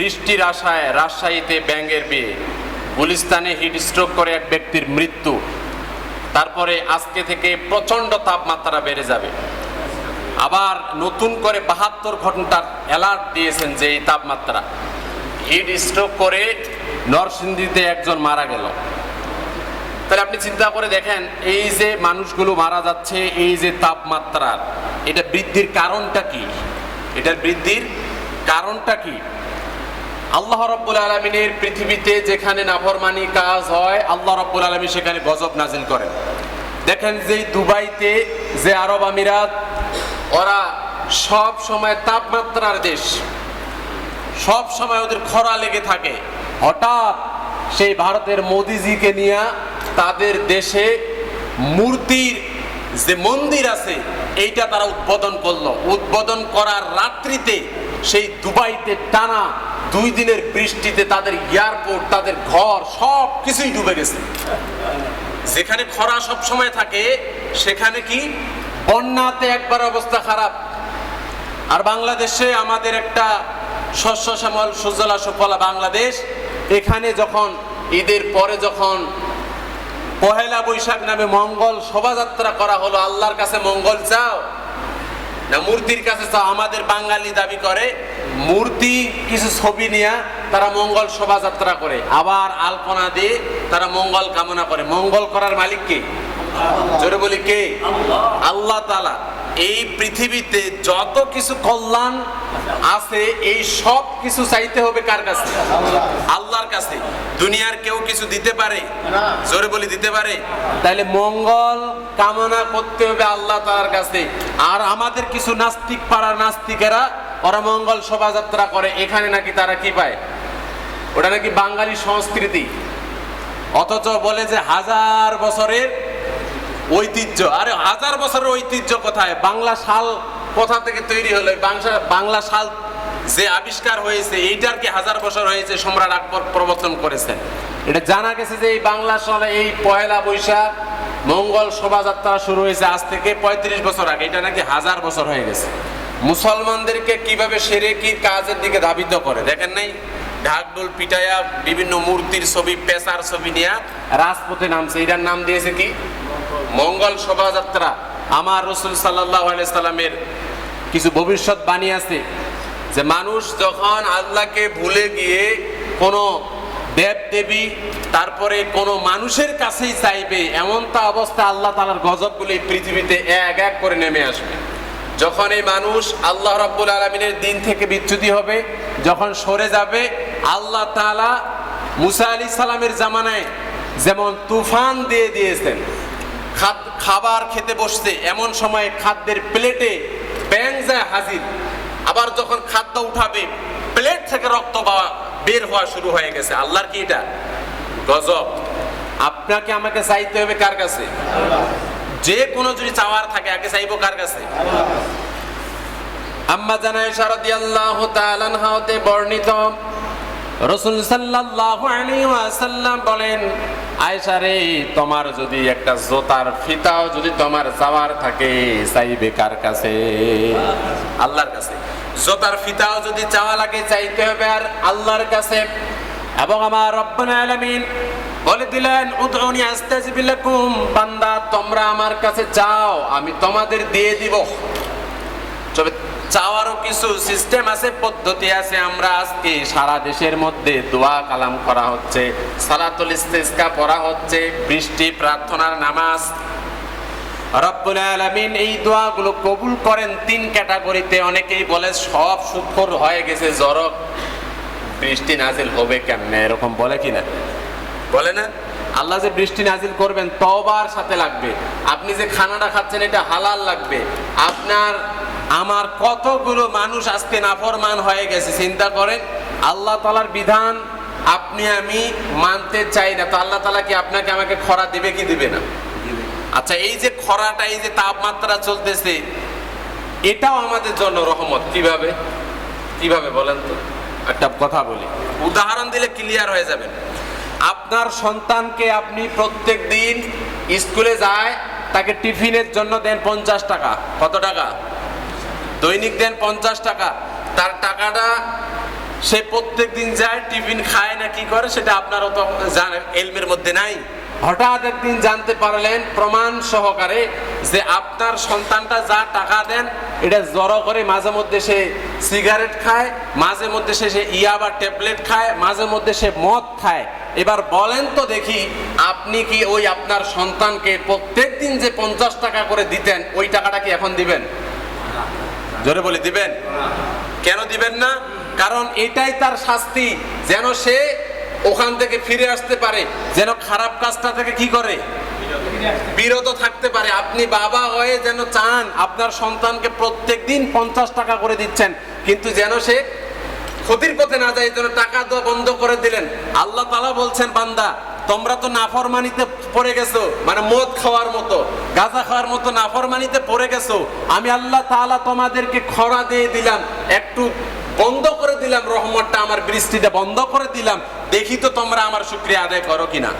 বৃষ্টির আশায় রাজশাহীতে ব্যাঙের বিয়ে। গুলিস্তানে হিট স্ট্রোক করে এক ব্যক্তির মৃত্যু। তারপরে আজকে থেকে প্রচণ্ড তাপমাত্রা বেড়ে যাবে। আবার নতুন করে বাহাত্তর ঘণ্টার অ্যালার্ট দিয়েছেন যে এই তাপমাত্রা। হিট স্ট্রোক করে নরসিংদীতে একজন মারা গেল। তাহলে আপনি চিন্তা করে দেখেন, এই যে মানুষগুলো মারা যাচ্ছে, এই যে তাপমাত্রার এটা বৃদ্ধির কারণটা কি? এটার বৃদ্ধির কারণটা কি? আল্লাহ রব্বুল আলমিনের পৃথিবীতে যেখানে নাফরমানি কাজ হয়, আল্লাহ রব্বুল আলমী সেখানে গজব নাজিল করেন। দেখেন যে দুবাইতে যে আরব আমিরাত, ওরা সব সময় তাপমাত্রার দেশ। সব সময় ওদের খরা লেগে থাকে। হঠাৎ সেই ভারতের মোদিজিকে নিয়ে তাদের দেশে মূর্তির যে মন্দির আছে এইটা তারা উদ্বোধন করল। উদ্বোধন করার রাত্রিতে সেই দুবাইতে টানা দুই দিনের বৃষ্টিতে তাদের এয়ারপোর্ট, তাদের ঘর সব কিছুই ডুবে গেছে। যেখানে খরা সব সময় থাকে, সেখানে কি? বন্যাতে একবার অবস্থা খারাপ। আর বাংলাদেশে আমাদের একটা শস্য শ্যামল, সুজলা সুফলা বাংলাদেশ। এখানে যখন, ঈদের পরে যখন পহেলা বৈশাখ নামে মঙ্গল শোভাযাত্রা করা হলো। আল্লাহর কাছে মঙ্গল চাও? না মূর্তির কাছে চাও? আমাদের বাঙালি দাবি করে মূর্তি কিছু ছবি নিয়ে তারা মঙ্গল শোভাযাত্রা করে। আবার আলপনা দিয়ে তারা মঙ্গল কামনা করে। মঙ্গল করার মালিক কে? জোরে বলি কে? আল্লাহ। তালা এই পৃথিবীতে যত কিছু কল্যাণ আছে, এই সব কিছু চাইতে হবে কার কাছে? আল্লাহর কাছে। দুনিয়ার কেউ কিছু দিতে পারে? জোরে বলি, দিতে পারে? তাহলে মঙ্গল কামনা করতে হবে আল্লাহ তালার কাছে। আর আমাদের কিছু নাস্তিক পাড়ার নাস্তিকেরা, ওরা মঙ্গল শোভাযাত্রা করে, এখানে নাকি তারা কি পায়? ওটা নাকি বাঙালি সংস্কৃতি। অথচ বলে যে হাজার বছরের ঐতিহ্য। আরে হাজার বছরের ঐতিহ্য কোথায়? বাংলা শাল কোথা থেকে তৈরি হলো? বাংলা বাংলা শাল যে আবিষ্কার হয়েছে, এইটার কি হাজার বছর হয়েছে সম্রাট আকবর প্রবর্তন করেছেন এটা জানা গেছে যে এই বাংলা সালে এই পয়লা বৈশাখ মঙ্গল শোভাযাত্রা শুরু হয়েছে আজ থেকে পঁয়ত্রিশ বছর আগে। এটা নাকি হাজার বছর হয়ে গেছে। মুসলমানদেরকে কীভাবে সেরে কি কাজের দিকে ধাবিত করে? দেখেন নাই? ঢাকডোল পিটায়া বিভিন্ন মূর্তির ছবি পেশার ছবি নিয়ে রাজপথে নামছে। এটার নাম দিয়েছে কি? মঙ্গল শোভাযাত্রা। আমার রসুল সাল্লাহ সাল্লামের কিছু ভবিষ্যৎ বাণী আছে যে মানুষ যখন আল্লাহকে ভুলে গিয়ে কোনো দেব দেবী তারপরে কোনো মানুষের কাছেই চাইবে, এমন তা অবস্থা আল্লাহ তালার গজবগুলো পৃথিবীতে এক এক করে নেমে আসবে। যখন এই মানুষ আল্লাহ রাব্বুল আলমিনের দিন থেকে বিচ্যুতি হবে, যখন সরে যাবে, আল্লাহ তাআলা মুসা আলী সালামের জামানায় যেমন তুফান দিয়ে দিয়েছেন খাদ- খাবার খেতে বসছে, এমন সময় খাদ্যের প্লেটে ব্যাং যায় হাজির। আবার যখন খাদ্য উঠাবে, প্লেট থেকে রক্ত পাওয়া বের হওয়া শুরু হয়ে গেছে। আল্লাহর কি এটা? গজব। আপনাকে আমাকে চাইতে হবে কার কাছে? যে কোনো যদি চাওয়ার থাকে, আগে চাইব কার কাছে? আম্মা জানায় শারদিয়াল্লাহু তাআলা হতে বর্ণিত, রসুল সাল্লাল্লাহু আলাইহি ওয়াসাল্লাম বলেন আয়েশা রে, তোমার যদি একটা জোতার ফিতাও যদি তোমার চাওয়ার থাকে চাইবে কার কাছে। আল্লাহর কাছে। জোতার ফিতাও যদি চাওয়া লাগে, চাইতে হবে আর আল্লাহর কাছে। এবং আমার রব্বানা আলামিন বলে দিলেন আস্তাজিব লাকুম, বান্দা, তোমরা আমার কাছে চাও আমি তোমাদের দিয়ে দিব। চাওয়ারও কিছু সিস্টেম আছে, পদ্ধতি আছে। আমরা আজকে সারা দেশের মধ্যে দোয়া কালাম করা হচ্ছে, সালাতুল ইস্তেসকা পড়া হচ্ছে, বৃষ্টি প্রার্থনার নামাজ। রব্বুল আলামিন এই দোয়াগুলো কবুল করেন তিন ক্যাটাগরিতে। অনেকেই বলে সব সুখর হয়ে গেছে, জরক। বৃষ্টি নাজিল হবে কেমনে? এরকম বলে কিনা? বলে না? আল্লাহ যে বৃষ্টি নাজিল করবেন তবার সাথে লাগবে। আপনি যে খানাটা খাচ্ছেন, এটা হালাল লাগবে। আপনার আমার কতগুলো মানুষ আজকে নাফরমান হয়ে গেছে, চিন্তা করেন। আল্লাহ তালার বিধান আপনি আমি মানতে চাই না, তো আল্লাহ তালা কি আপনাকে আমাকে খরা দিবে কি দিবে না? আচ্ছা এই যে খরাটা, এই যে তাপমাত্রা চলতেছে, এটাও আমাদের জন্য রহমত। কীভাবে? কীভাবে বলেন তো? একটা কথা বলি। উদাহরণ দিলে ক্লিয়ার হয়ে যাবেন আপনার সন্তানকে আপনি প্রত্যেক দিন স্কুলে যায়, তাকে টিফিনের জন্য দেন পঞ্চাশ টাকা। কত টাকা? দৈনিক দেন পঞ্চাশ টাকা। তার টাকাটা সে প্রত্যেক দিন যায়, টিফিন খায় না, কি করে সেটা আপনারও তো জানেন এলমের মধ্যে নাই। হঠাৎ একদিন জানতে পারলেন প্রমাণ সহকারে যে আপনার সন্তানটা যা টাকা দেন, এটা জড়ো করে মাঝে মধ্যে সে সিগারেট খায়, মাঝে মধ্যে সে সে ইয়াবা ট্যাবলেট খায়, মাঝে মধ্যে সে মদ খায়। এবার বলেন তো দেখি, আপনি কি ওই আপনার সন্তানকে প্রত্যেক দিন যে পঞ্চাশ টাকা করে দিতেন, ওই টাকাটা কি এখন দিবেন? জোরে বলে, দিবেন? কেন দিবেন না? কারণ এটাই তার শাস্তি, যেন সে ওখান থেকে ফিরে আসতে পারে। যেন খারাপ কাজটা থেকে কি করে? বিরত থাকতে পারে। আপনি বাবা হয়ে যেন চান, আপনার সন্তানকে প্রত্যেক দিন পঞ্চাশ টাকা করে দিচ্ছেন, কিন্তু যেন সে ক্ষতির পথে না যায়, যেন টাকা দেওয়া বন্ধ করে দিলেন। আল্লাহ তালা বলছেন, বান্দা তোমরা তো নাফরমানিতে পড়ে গেছো মানে মদ খাওয়ার মতো, গাঁজা খাওয়ার মতো নাফরমানিতে পড়ে গেছো। আমি আল্লাহ তাআলা তোমাদেরকে খরা দিয়ে দিলাম, একটু বন্ধ করে দিলাম, রহমতটা আমার বৃষ্টিটা বন্ধ করে দিলাম। দেখি তো তোমরা আমার শুক্রিয়া আদায় করো কিনা।